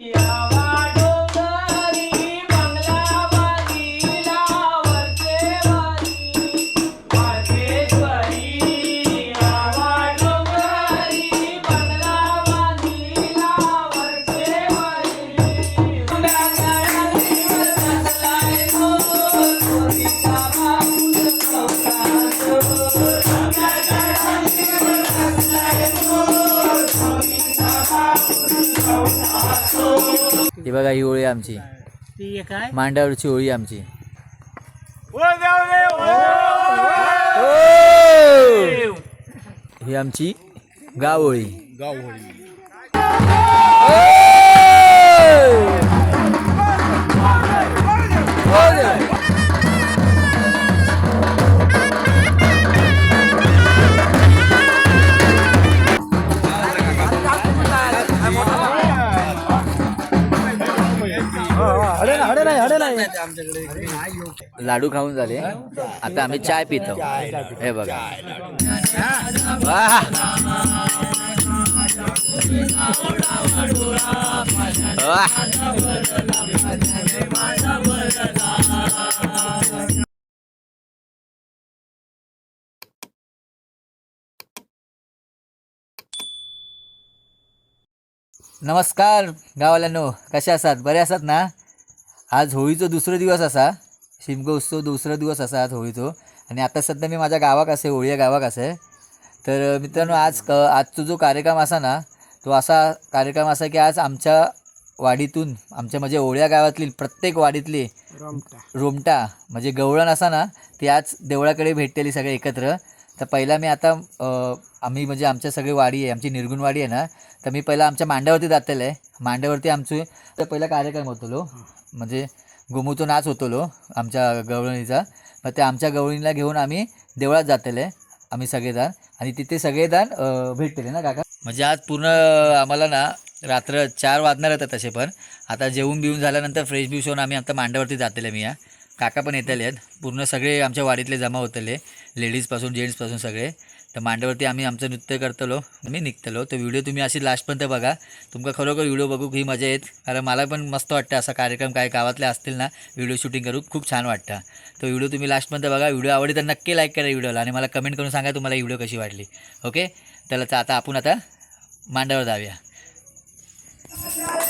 यावा आमची. ती काय मांडावरची होळी आमची. ही आमची गाव होळी. लाडू खाऊन झाले. आता आम्ही चाय पितो. हे बघा! नमस्कार गावाल्यांनो कसे असतात? बरे असतात ना? आज होळीचो दुसरो दिवस असा. शिमगो उत्सव दुसरो दिवस असा आज होळीचो. आणि आता सध्या मी माझ्या गावाक असे होळी गावाक असे. तर मित्रांनो आज क आजचो जो कार्यक्रम असा ना तो असा कार्यक्रम असा की आज आमच्या वाडीतून आमच्या म्हणजे ओळ्या गावातली प्रत्येक वाडीतली रोमटा. म्हणजे गवळण असा ना ती आज देवळाकडे भेटलेली सगळे एकत्र. तर पहिला मी आता आम्ही म्हणजे आमच्या सगळी वाडी आहे आमची निर्गुण वाडी आहे ना तर मी पहिला आमच्या मांड्यावरती जातले. आहे मांड्यावरती आमचे तर पहिला कार्यक्रम होतलो. म्हणजे गोमूतो नाच होतलो आमच्या गवळणीचा. मग ते आमच्या गवळणीला घेऊन आम्ही देवळात जातले आम्ही सगळेजण. आणि तिथे सगळेजण भेटतले ना काका? म्हणजे आज पूर्ण आम्हाला ना रात्र चार वाजणार होतं तसे पण. आता जेवून बिवून झाल्यानंतर फ्रेश बिश होऊन आम्ही आता मांड्यावरती जातले मी या काका पण येतले आहेत पूर्ण सगळे आमच्या वाडीतले जमा होतले लेडीजपासून जेंट्सपासून सगळे. तर मांड्यावरती आम्ही आमचं नृत्य करतलो आम्ही निघतलो. तर व्हिडिओ तुम्ही अशी लास्टपर्यंत बघा. तुमका खरोखर व्हिडिओ बघू ही मजा येत. कारण मला पण मस्त वाटतं असा कार्यक्रम काय गावातले असतील ना व्हिडिओ शूटिंग करू खूप छान वाटतं. तो व्हिडिओ तुम्ही लास्टपर्यंत बघा. व्हिडिओ आवडली तर नक्की लाईक करा व्हिडिओला आणि मला कमेंट करून सांगा तुम्हाला व्हिडिओ कशी वाटली. ओके तर आता आता आपण आता मांड्यावर जाऊया.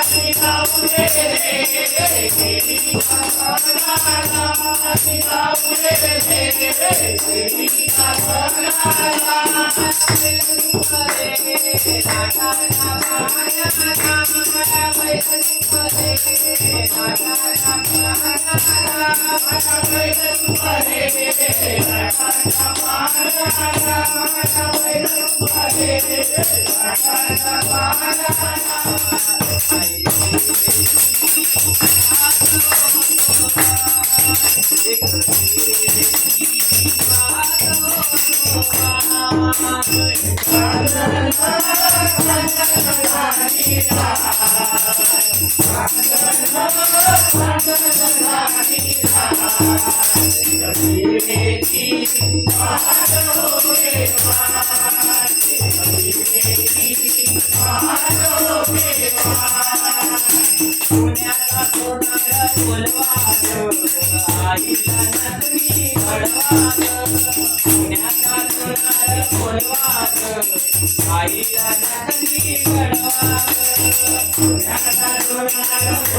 I आईला नंदी गडवा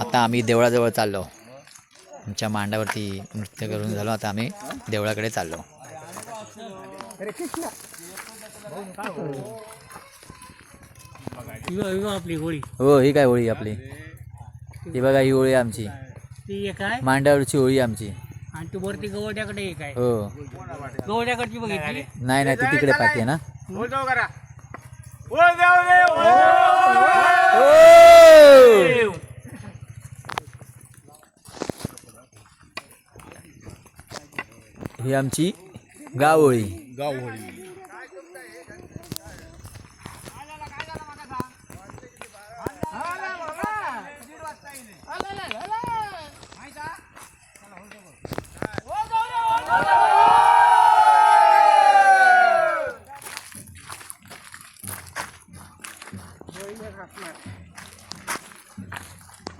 आता आम्ही देवळाजवळ चाललो. आमच्या मांडावरती नृत्य करून झालो. आता आम्ही देवळाकडे चाललो. आपली होळी हो ही काय होळी आपली? ही बघा ही होळी आमची. मांडावरची होळी आमची. आणि ती वरती गवड्याकडे हो. गवड्याकडची बघितली? नाही नाही ती तिकडे आहे ना? ही आमची गावळी. गावळी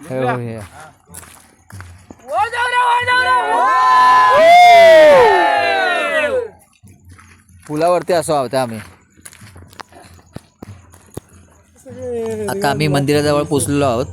हो, हे. पुलावरती असो आहोत आम्ही. आता आम्ही मंदिराजवळ पोचलेलो आहोत.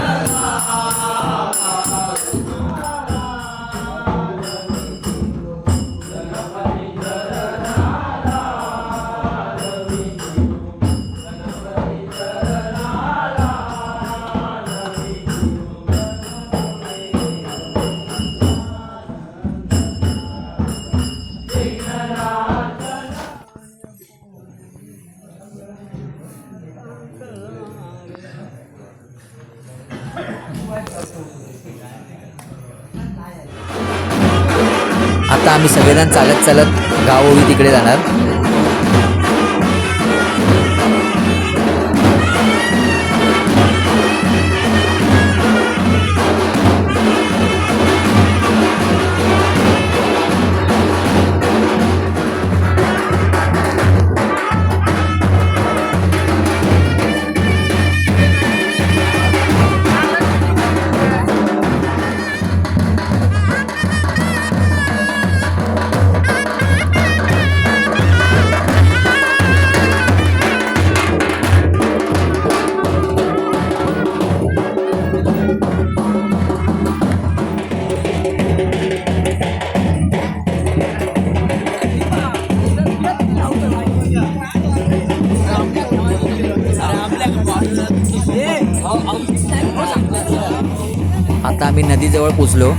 आता चालत चालत गावोळी तिकडे जाणार. आता आम्ही नदीजवळ पोचलो.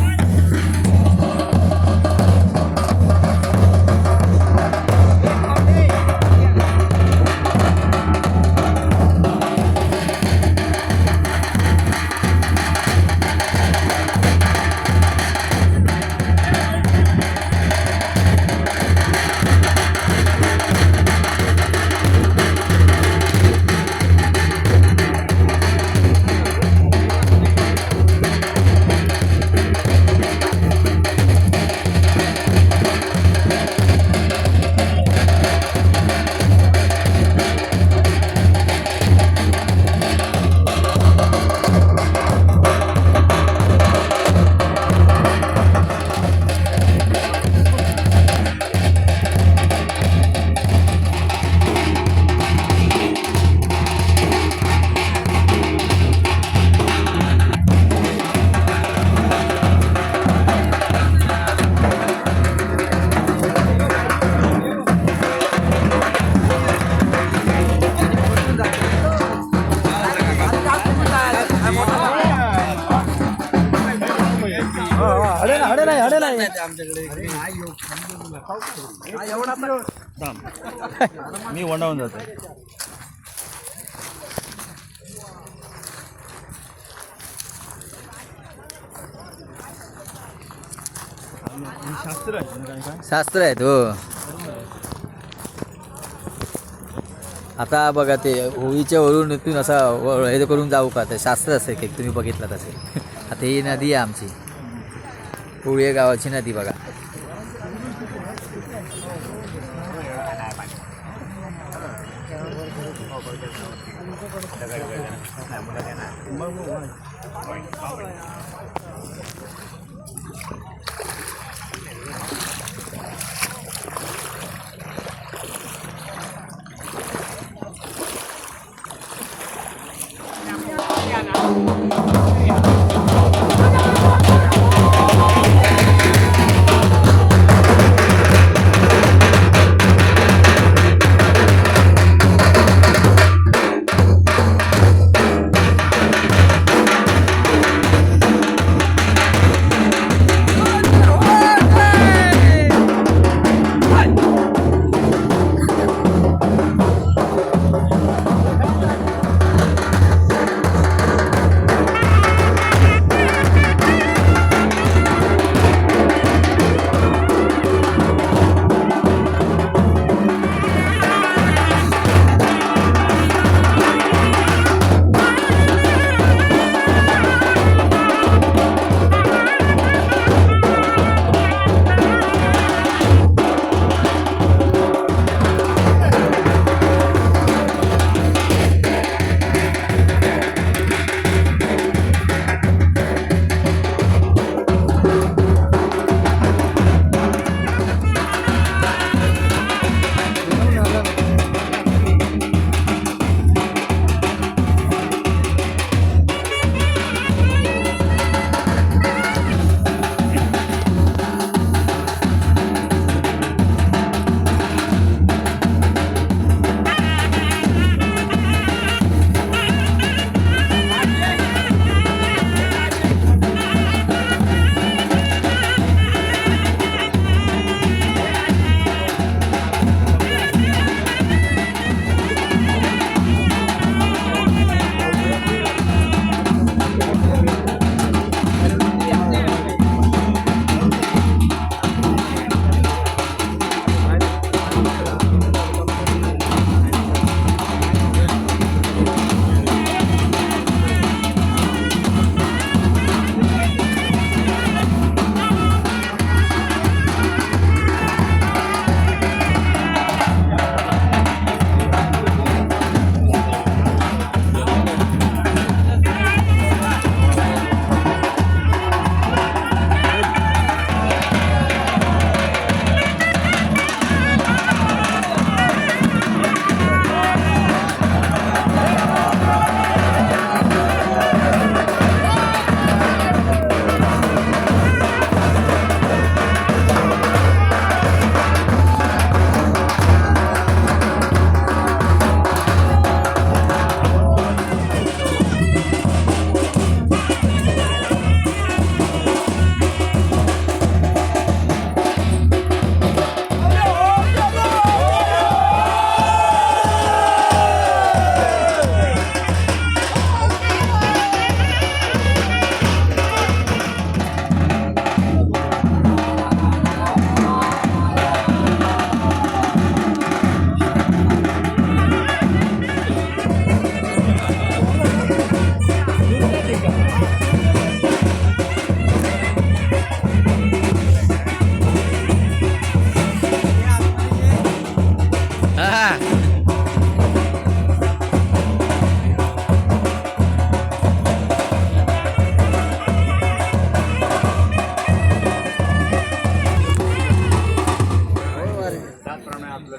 शास्त्र आहे शास्त्र आहेत हो. आता बघा ते होळीच्या वरून इथून असा हे करून जाऊ का? ते शास्त्र असेल की तुम्ही बघितलं तसे. आता ही नदी आहे आमची. होळी गावाची नदी बघा.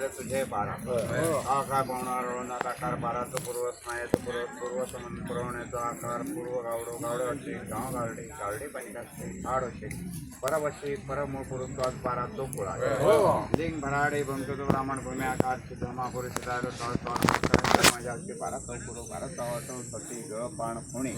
माझं तुझे बारा आकार पावणार रोवणार आकार बाराचं पूर्वस मायाचं पूर्व पूर्वस म्हणून पुरवण्याचं आकार पूर्व गावडो गावडे वाटते गाव गावडे गावडे पाणी असते आड होते. परवशी परमूळ पुरुत्वात बारा तो कुळा हो. लिंग भराडे भंकतो ब्राह्मण भूमी आकार सिद्धमा पुरुष माझ्या अगदी बारा चौ पूर्व बारा चौ सती ग पाण खुणी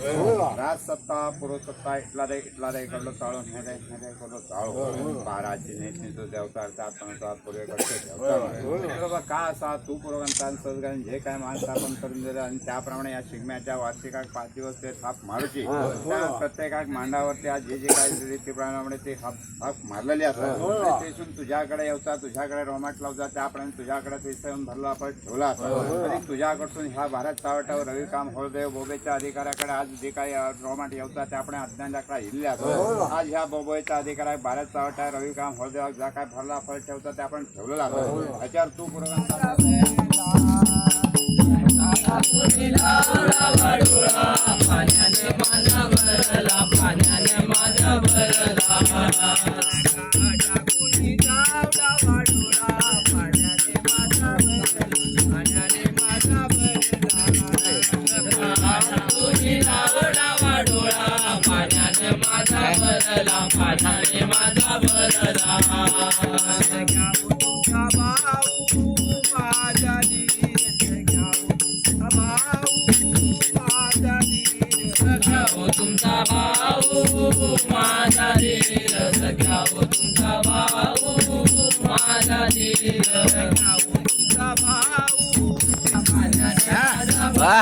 राज सत्ता पूर्व सत्ता इटला दे इटला दे इकडलं चाळून हे दे हे दे इकडलं चाळू बाराची नेटणी तो देवतार त्यात म्हणतात पूर्वे करते देवतार. बाबा का असा तू पूर्वगंतान सहजगान जे काय माणसं आपण करून दिलं आणि त्याप्रमाणे या शिगम्याच्या वार्षिकाक पाच दिवस ते थाप मारूची. त्या प्रत्येकाक मांडावरती आज जे जे काय रीतीप्रमाणे ते थाप थाप मारलेले असतात. तेथून तुझ्याकडे येवता तुझ्याकडे रोमाट लावता त्याप्रमाणे तुझ्याकडे ते भरला आपण ठेवला असतो. आणि तुझ्याकडून ह्या भारत चावटावर रविकाम होळदेव बोबेच्या अधिकाऱ्याकडे आज जे काही रोमाट येवता त्याप्रमाणे अज्ञानाकडे इल्ले असतो आज ह्या बोबेच्या अधिकाऱ्याक भारत चावटा रविकाम होळदेव ज्या काय भरला फळ ठेवता ते आपण ठेवलेला असतो ह्याच्यावर तू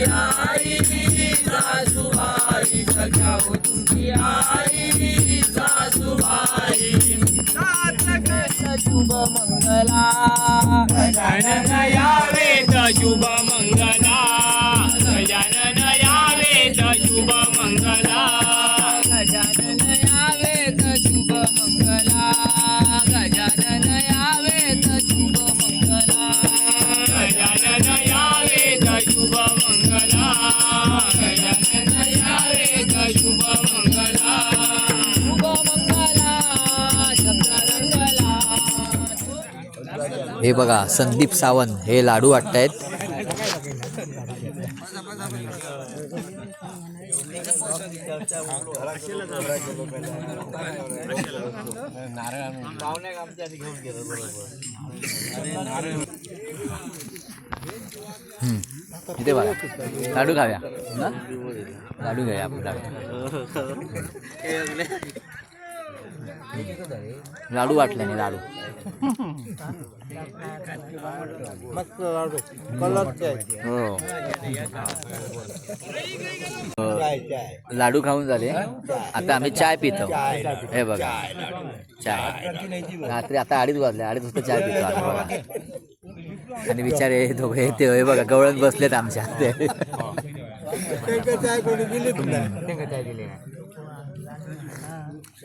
पूर्वगंता वाह वाह गजानन यावेत शुभ मंगला. गजानन हे बघा संदीप सावंत हे लाडू वाटतायत. आहेत इथे बघा. लाडू खाव्या लाडू घ्या आपण लाडू लाडू वाटले नाही लाडू. हो. अ, लाडू खाऊन झाले. आता आम्ही चाय पितो. हे बघा. चाय रात्री आता अडीच वाजले. अडीच वाजता चाय पितो आता बघा. आणि विचारे दोघे ते हे बघा गवळण बसलेत आमच्या ते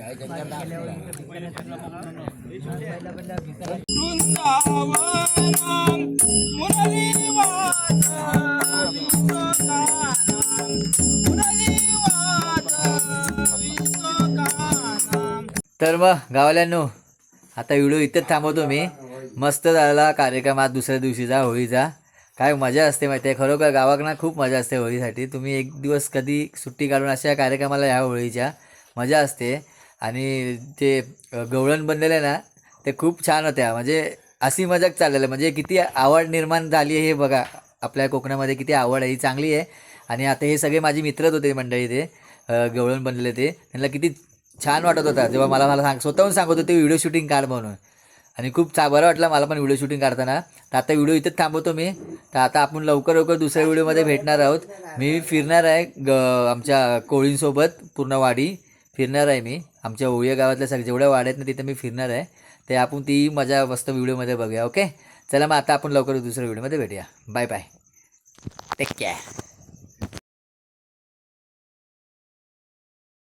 तर मग गावाल्यांनो आता व्हिडिओ इथंच थांबवतो मी. मस्त झाला कार्यक्रम आज दुसऱ्या दिवशीचा होळीचा. काय मजा असते माहिती आहे खरोखर गावाकडं खूप मजा असते होळीसाठी. तुम्ही एक दिवस कधी सुट्टी काढून अशा कार्यक्रमाला या होळीच्या. मजा असते. आणि ते गवळण बनलेलं आहे ना ते खूप छान होत्या म्हणजे अशी मजाक चाललेलं म्हणजे किती आवड निर्माण झाली आहे हे बघा. आपल्या कोकणामध्ये किती आवड आहे ही चांगली आहे. आणि आता हे सगळे माझे मित्रच होते मंडळी ते गवळण बनलेले ते. त्यांना किती छान वाटत होता. जेव्हा मला मला सांग स्वतःहून सांगत होते व्हिडिओ शूटिंग काढ म्हणून. आणि खूप चा बरं वाटलं मला पण व्हिडिओ शूटिंग काढताना. तर आता व्हिडिओ इथेच थांबवतो मी. तर आता आपण लवकर लवकर दुसऱ्या व्हिडिओमध्ये भेटणार आहोत. मी फिरणार आहे ग आमच्या कोळींसोबत पूर्ण वाडी फिरणार आहे मी. आमच्या ओळीया गावातल्या सगळ्या जेवढ्या वाड्या आहेत ना तिथे मी फिरणार आहे. ते आपण ती मजा मस्त व्हिडिओमध्ये बघूया ओके चला मग आता आपण लवकर दुसऱ्या व्हिडिओमध्ये भेटूया. Bye bye take care